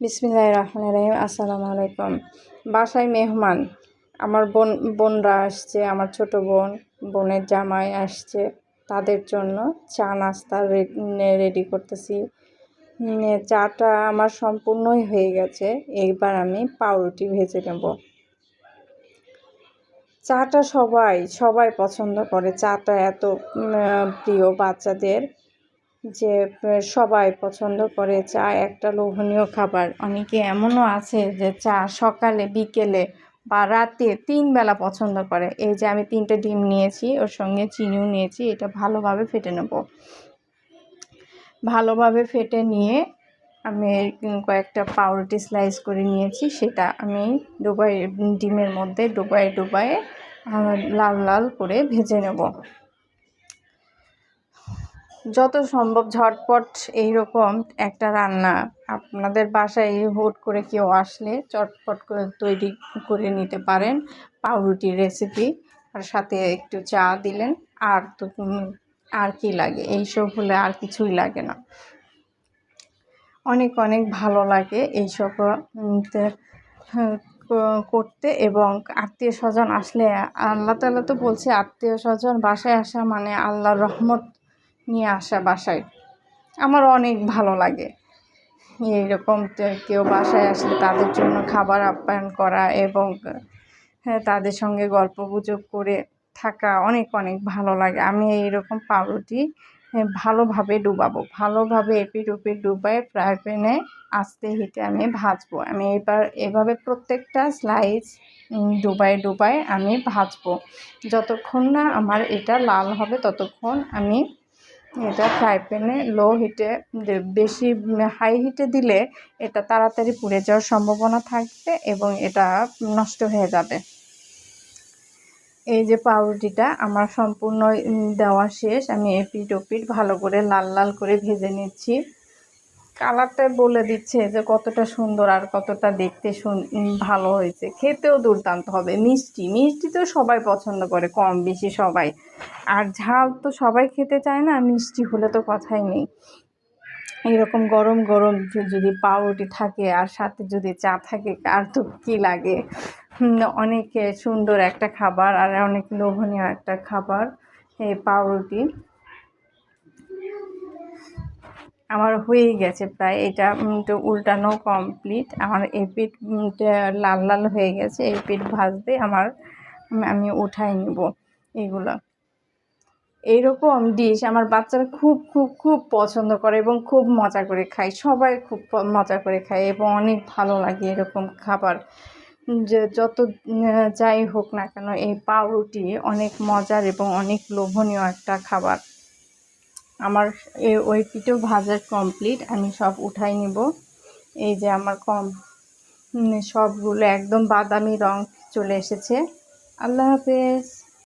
বিসমিল্লাহ রহমান রহিম। আসসালামু আলাইকুম। বাসায় মেহমান। আমার বোন, বোনরা আসছে, আমার ছোট বোন, বোনের জামাই আসছে। তাদের জন্য চা, নাস্তা রেডি করতেছি। চাটা আমার সম্পূর্ণই হয়ে গেছে। এইবার আমি পাউরুটি ভেজে নেব। চাটা সবাই সবাই পছন্দ করে। চাটা এত প্রিয় বাচ্চাদের। যে সবাই পছন্দ করে চা, একটা লোভনীয় খাবার। অনেকে এমনও আছে যে, চা সকালে, বিকেলে বা রাতে তিন বেলা পছন্দ করে। এই যে, আমি তিনটে ডিম নিয়েছি, ওর সঙ্গে চিনিও নিয়েছি, এটা ভালোভাবে ফেটে নেব। ভালোভাবে ফেটে নিয়ে আমি কয়েকটা পাউরুটি স্লাইস করে নিয়েছি, সেটা আমি ডুবাই, ডিমের মধ্যে ডুবাই ডুবাই লাল লাল করে ভেজে নেব। যত সম্ভব ঝটপট এইরকম একটা রান্না আপনাদের বাসায় হুট করে কেউ আসলে চটপট করে তৈরি করে নিতে পারেন পাউরুটির রেসিপি আর সাথে একটু চা দিলেন, আর তো আর কি লাগে? এইসব হলে আর কিছুই লাগে না। অনেক অনেক ভালো লাগে এইসব করতে এবং আত্মীয় স্বজন আসলে আল্লাহ তালা তো বলছে আত্মীয় স্বজন বাসায় আসা মানে আল্লাহর রহমত নিয়ে আসা বাসায়। আমার অনেক ভালো লাগে। এইরকম কেউ বাসায় আসলে তাদের জন্য খাবার আপ্যায়ন করা এবং হ্যাঁ তাদের সঙ্গে গল্প গুজব করে থাকা অনেক অনেক ভালো লাগে। আমি এইরকম পাউরুটি ভালোভাবে ডুবাবো। ভালোভাবে এপিট ওপিট ডুবাই ফ্রাই প্যানে আস্তে হিটে আমি ভাজবো। আমি এবার এভাবে প্রত্যেকটা স্লাইস ডুবাই ডুবাই আমি ভাজবো। যতক্ষণ না আমার এটা লাল হবে, ততক্ষণ আমি এটা ফ্রাই প্যানে লো হিটে বেশি হাই হিটে দিলে এটা তাড়াতাড়ি পুড়ে যাওয়ার সম্ভাবনা থাকবে এবং এটা নষ্ট হয়ে যাবে। এই যে পাউরুটিটা আমার সম্পূর্ণ দেওয়া শেষ। আমি এপিট ওপিট ভালো করে লাল লাল করে ভেজে নিচ্ছি। কালারটা বলে দিচ্ছে যে কতটা সুন্দর আর কতটা দেখতে ভালো হয়েছে। খেতেও দুর্দান্ত হবে। মিষ্টি। মিষ্টি তো সবাই পছন্দ করে, কম বেশি সবাই। আর ঝাল তো সবাই খেতে চায় না, মিষ্টি হলে তো কথাই নেই। এরকম গরম গরম যদি পাউরুটি থাকে আর সাথে যদি চা থাকে আর তো কী লাগে? অনেক সুন্দর একটা খাবার আর অনেক লোভনীয় একটা খাবার, এই পাউরুটি। আমার হয়েই গেছে প্রায়। এটা উল্টানো কমপ্লিট আমার এই পিঠ লাল লাল হয়ে গেছে। এই পিঠ ভাজতে আমার আমি উঠাই নিব এগুলো। এইরকম ডিশ আমার বাচ্চারা খুব খুব খুব পছন্দ করে এবং খুব মজা করে খায়। সবাই খুব মজা করে খায় এবং অনেক ভালো লাগে এরকম খাবার। যে যত যাই হোক না কেন, এই পাউরুটি অনেক মজার এবং অনেক লোভনীয় একটা খাবার। আমার ওই পিঠেও ভাজার কমপ্লিট আমি সব উঠাই নিব। এই যে আমার কম সবগুলো একদম বাদামি রং চলে এসেছে। আল্লাহ হাফেজ।